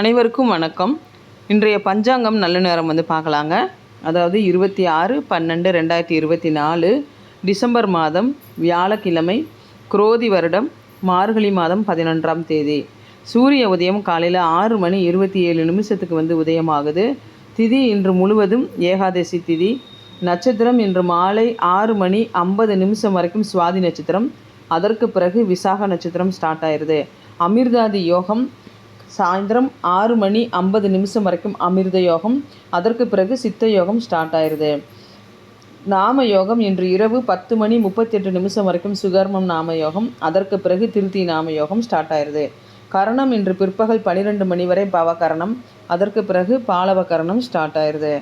அனைவருக்கும் வணக்கம். இன்றைய பஞ்சாங்கம் நல்ல நேரம் வந்து பார்க்கலாங்க. அதாவது இருபத்தி ஆறு பன்னெண்டு ரெண்டாயிரத்தி இருபத்தி நாலு டிசம்பர் மாதம் வியாழக்கிழமை குரோதி வருடம் மார்கழி மாதம் பதினொன்றாம் தேதி. சூரிய உதயம் காலையில் ஆறு மணி இருபத்தி ஏழு நிமிஷத்துக்கு வந்து உதயமாகுது. திதி இன்று முழுவதும் ஏகாதசி திதி. நட்சத்திரம் இன்று மாலை ஆறு மணி ஐம்பது நிமிஷம் வரைக்கும் சுவாதி நட்சத்திரம். அதற்கு பிறகு விசாக நட்சத்திரம் ஸ்டார்ட் ஆயிடுது அமிர்தாதி யோகம் சாயந்தரம் ஆறு மணி ஐம்பது நிமிஷம் வரைக்கும் அமிர்த யோகம். அதற்கு பிறகு சித்த யோகம் ஸ்டார்ட் ஆயிடுது நாம யோகம் இன்று இரவு பத்து மணி முப்பத்தெட்டு நிமிஷம் வரைக்கும் சுகர்மம் நாம யோகம். அதற்கு பிறகு திருத்தி நாம யோகம் ஸ்டார்ட் ஆயிடுது கரணம் இன்று பிற்பகல் பனிரெண்டு மணி வரை பவகரணம். அதற்கு பிறகு பாலவ கரணம் ஸ்டார்ட் ஆயிடுது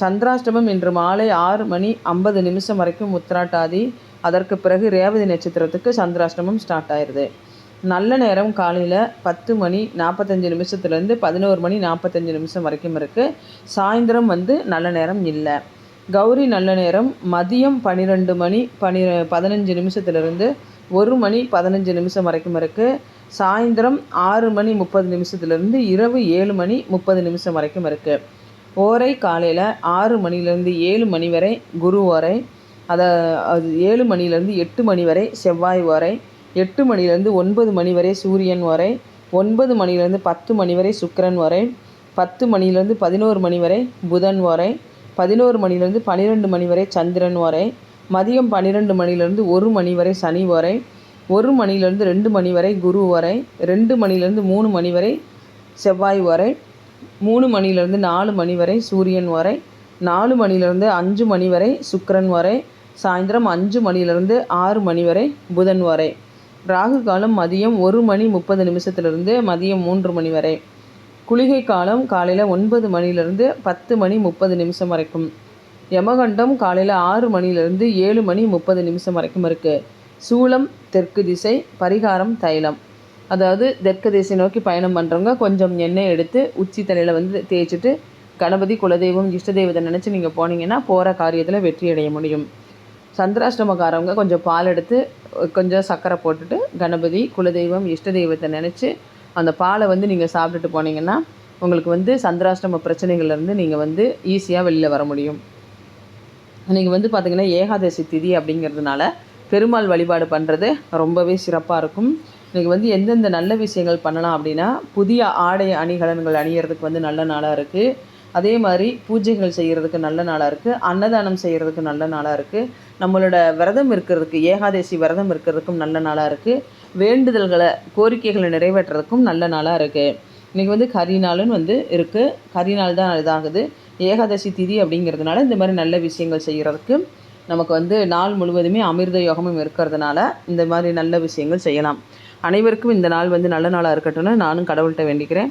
சந்திராஷ்டமம் இன்று மாலை ஆறு மணி ஐம்பது நிமிஷம் வரைக்கும் உத்திராட்டாதி. அதற்கு பிறகு ரேவதி நட்சத்திரத்துக்கு சந்திராஷ்டமம் ஸ்டார்ட் ஆயிடுது நல்ல நேரம் காலையில் பத்து மணி நாற்பத்தஞ்சு நிமிஷத்துலேருந்து பதினோரு மணி நாற்பத்தஞ்சு நிமிஷம் வரைக்கும் இருக்குது சாயந்தரம் வந்து நல்ல நேரம் இல்லை. கௌரி நல்ல நேரம். மதியம் பன்னிரெண்டு மணி பனி பதினஞ்சு நிமிஷத்துலேருந்து ஒரு மணி பதினஞ்சு நிமிஷம் வரைக்கும் இருக்குது சாயந்தரம் ஆறு மணி முப்பது நிமிஷத்துலேருந்து இரவு ஏழு மணி முப்பது நிமிஷம் வரைக்கும் இருக்குது ஓரை காலையில் ஆறு மணிலேருந்து ஏழு மணி வரை குரு ஓரை அதை அது ஏழு மணிலேருந்து எட்டு மணி வரை செவ்வாய் ஓரை எட்டு மணிலேருந்து ஒன்பது மணி வரை சூரியன் வரை ஒன்பது மணிலேருந்து பத்து மணி வரை சுக்கரன் வரை பத்து மணிலேருந்து பதினோரு மணி வரை புதன் வரை பதினோரு மணிலேருந்து பன்னிரெண்டு மணி வரை சந்திரன் வரை மதியம் பன்னிரெண்டு மணிலேருந்து ஒரு மணி வரை சனி வரை ஒரு மணிலேருந்து ரெண்டு மணி வரை குரு வரை ரெண்டு மணிலேருந்து மூணு மணி வரை செவ்வாய் வரை மூணு மணிலேருந்து நாலு மணி வரை சூரியன் வரை நாலு மணிலேருந்து அஞ்சு மணி வரை சுக்கரன் வரை சாயந்தரம் அஞ்சு மணிலேருந்து ஆறு மணி வரை புதன் வரை ராகு காலம் மதியம் ஒரு மணி முப்பது நிமிஷத்துலேருந்து மதியம் மூன்று மணி வரை. குளிகை காலம் காலையில் ஒன்பது மணிலேருந்து பத்து மணி முப்பது நிமிஷம் வரைக்கும். யமகண்டம் காலையில் ஆறு மணிலேருந்து ஏழு மணி முப்பது நிமிஷம் வரைக்கும் இருக்குது சூளம் தெற்கு திசை பரிகாரம் தைலம். அதாவது தெற்கு திசை நோக்கி பயணம் பண்ணுறவங்க கொஞ்சம் எண்ணெய் எடுத்து உச்சி தலையில் வந்து தேய்ச்சிட்டு கணபதி குலதெய்வம் இஷ்ட தெய்வத்தை நினச்சி நீங்கள் போனீங்கன்னா போகிற காரியத்தில் வெற்றி அடைய முடியும். சந்திராஷ்டமக்காரவங்க கொஞ்சம் பால் எடுத்து கொஞ்சம் சர்க்கரை போட்டுட்டு கணபதி குலதெய்வம் இஷ்ட தெய்வத்தை நினச்சி அந்த பாலை வந்து நீங்கள் சாப்பிட்டுட்டு போனீங்கன்னா உங்களுக்கு வந்து சந்திராஷ்டம பிரச்சனைகள்லேருந்து நீங்கள் வந்து ஈஸியாக வெளியில் வர முடியும். நீங்கள் வந்து பார்த்திங்கன்னா ஏகாதசி திதி அப்படிங்கிறதுனால பெருமாள் வழிபாடு பண்ணுறது ரொம்பவே சிறப்பாக இருக்கும். நீங்கள் வந்து எந்தெந்த நல்ல விஷயங்கள் பண்ணலாம் அப்படின்னா புதிய ஆடை அணிகலன்கள் அணியறதுக்கு வந்து நல்ல நாளாக இருக்குது அதே மாதிரி பூஜைகள் செய்கிறதுக்கு நல்ல நாளாக இருக்குது அன்னதானம் செய்கிறதுக்கு நல்ல நாளாக இருக்குது நம்மளோட விரதம் இருக்கிறதுக்கு ஏகாதசி விரதம் இருக்கிறதுக்கும் நல்ல நாளாக இருக்குது வேண்டுதல்களை கோரிக்கைகளை நிறைவேற்றுறதுக்கும் நல்ல நாளாக இருக்குது இன்றைக்கி வந்து கரி நாளுன்னு வந்து இருக்குது கரிநாள் தான் இதாகுது. ஏகாதசி திதி அப்படிங்கிறதுனால இந்த மாதிரி நல்ல விஷயங்கள் செய்கிறதுக்கு நமக்கு வந்து நாள் முழுவதுமே அமிர்த யோகமும் இருக்கிறதுனால இந்த மாதிரி நல்ல விஷயங்கள் செய்யலாம். அனைவருக்கும் இந்த நாள் வந்து நல்ல நாளாக இருக்கட்டும்னு நானும் கடவுள்கிட்ட வேண்டிக்கிறேன்.